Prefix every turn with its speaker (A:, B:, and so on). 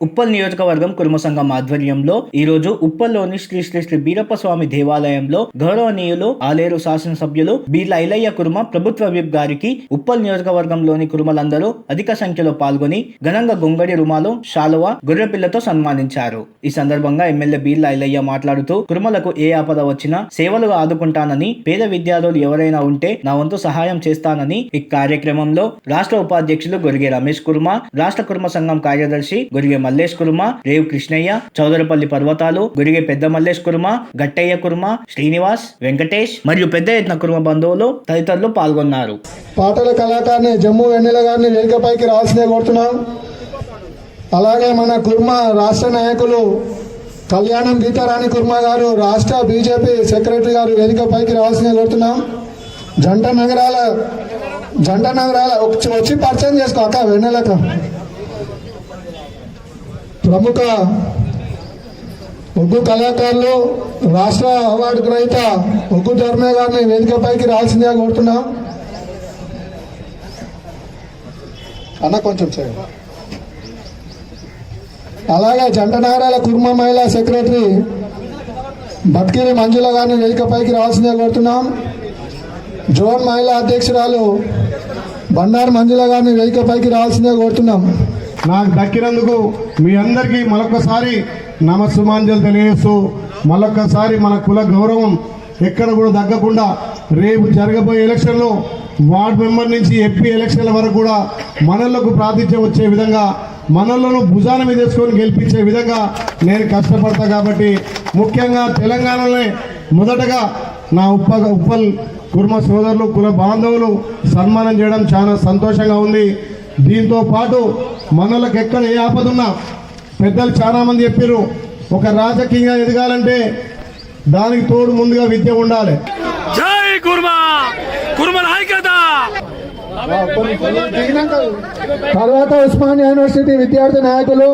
A: ఉప్పల్ నియోజకవర్గం కుర్మ సంఘం ఆధ్వర్యంలో ఈ రోజు ఉప్పల్లోని శ్రీ శ్రీ శ్రీ బీరప్ప స్వామి దేవాలయంలో గౌరవనీయులు ఆలేరు శాసనసభ్యులు బీర్ల ఐలయ్య కుర్మ ప్రభుత్వ విప్ గారికి ఉప్పల్ నియోజకవర్గంలోని కుర్మలందరూ అధిక సంఖ్యలో పాల్గొని ఘనంగా గొంగడి రుమాలు శాలువ గొర్రెపిల్లతో సన్మానించారు. ఈ సందర్భంగా ఎమ్మెల్యే బీర్ల ఐలయ్య మాట్లాడుతూ కుర్మలకు ఏ ఆపద వచ్చినా సేవలుగా ఆదుకుంటానని పేద విద్యార్థులు ఎవరైనా ఉంటే నా వంతు సహాయం చేస్తానని ఈ కార్యక్రమంలో రాష్ట్ర ఉపాధ్యక్షులు గొరిగే రమేష్ కుర్మ రాష్ట్ర కుర్మ సంఘం కార్యదర్శి గొరిగే మల్లేష్ కుర్మ రేవు కృష్ణయ్య చౌదరపల్లి పర్వతాలు గుడిగే పెద్ద మల్లేష్ కుర్మ గట్టయ్య కుర్మ శ్రీనివాస్ వెంకటేష్ మరియు పెద్ద ఎత్తున కుర్మ బంధువులు తదితరులు పాల్గొన్నారు.
B: పాటల కళాకారిని జమ్ము వెన్నెల గారిని వేదికపైకి రావాల్సిందే కోరుతున్నాం. అలాగే మన కుర్మ రాష్ట్ర నాయకులు కళ్యాణం గీతారాణి కుర్మ గారు రాష్ట్ర బీజేపీ సెక్రటరీ గారు వేదికపైకి రావాల్సిందే కోరుతున్నాం. జంట నగరాల జంట నగరాల వచ్చి వచ్చి పరిచయం చేసుకో అక్క వెన్నెలక. ప్రముఖ ఒగ్గు కళాకారులు రాష్ట్ర అవార్డు గ్రహీత ఒగ్గు ధర్మే గారిని వేదికపైకి రావాల్సిందిగా కోరుతున్నాం. అన్న కొంచెం చేయండి అలాగే జంట నగరాల కుర్మ మహిళా సెక్రటరీ బట్కిరి మంజుల గారిని వేదికపైకి రావాల్సిందిగా కోరుతున్నాం. జోన్ మహిళా అధ్యక్షురాలు బండారు మంజుల గారిని వేదికపైకి రావాల్సిందిగా కోరుతున్నాం.
C: నాకు దక్కినందుకు మీ అందరికీ మరొకసారి నమస్సుమాంజలు తెలియజేస్తూ మరొకసారి మన కుల గౌరవం ఎక్కడ కూడా తగ్గకుండా రేపు జరగబోయే ఎలక్షన్లో వార్డ్ మెంబర్ నుంచి ఎంపీ ఎలక్షన్ల వరకు కూడా మనలకు ప్రాతిథ్యం వచ్చే విధంగా మనలను భుజాన మీద వేసుకొని గెలిపించే విధంగా నేను కష్టపడతా కాబట్టి ముఖ్యంగా తెలంగాణలోనే మొదటగా నా ఉప్ప ఉప్పల్ కుర్మ సోదరులు కుల బాంధవులు సన్మానం చేయడం చాలా సంతోషంగా ఉంది. దీంతో పాటు మనలకు ఎక్కడ ఏ ఆపద ఉన్నా పెద్దలు చాలా మంది చెప్పారు ఒక రాజకీయంగా ఎదగాలంటే దానికి తోడు ముందుగా విద్య ఉండాలి.
D: జై కుర్మా! కుర్మల ఐక్యత
B: తర్వాత ఉస్మానియా యూనివర్సిటీ విద్యార్థి నాయకులు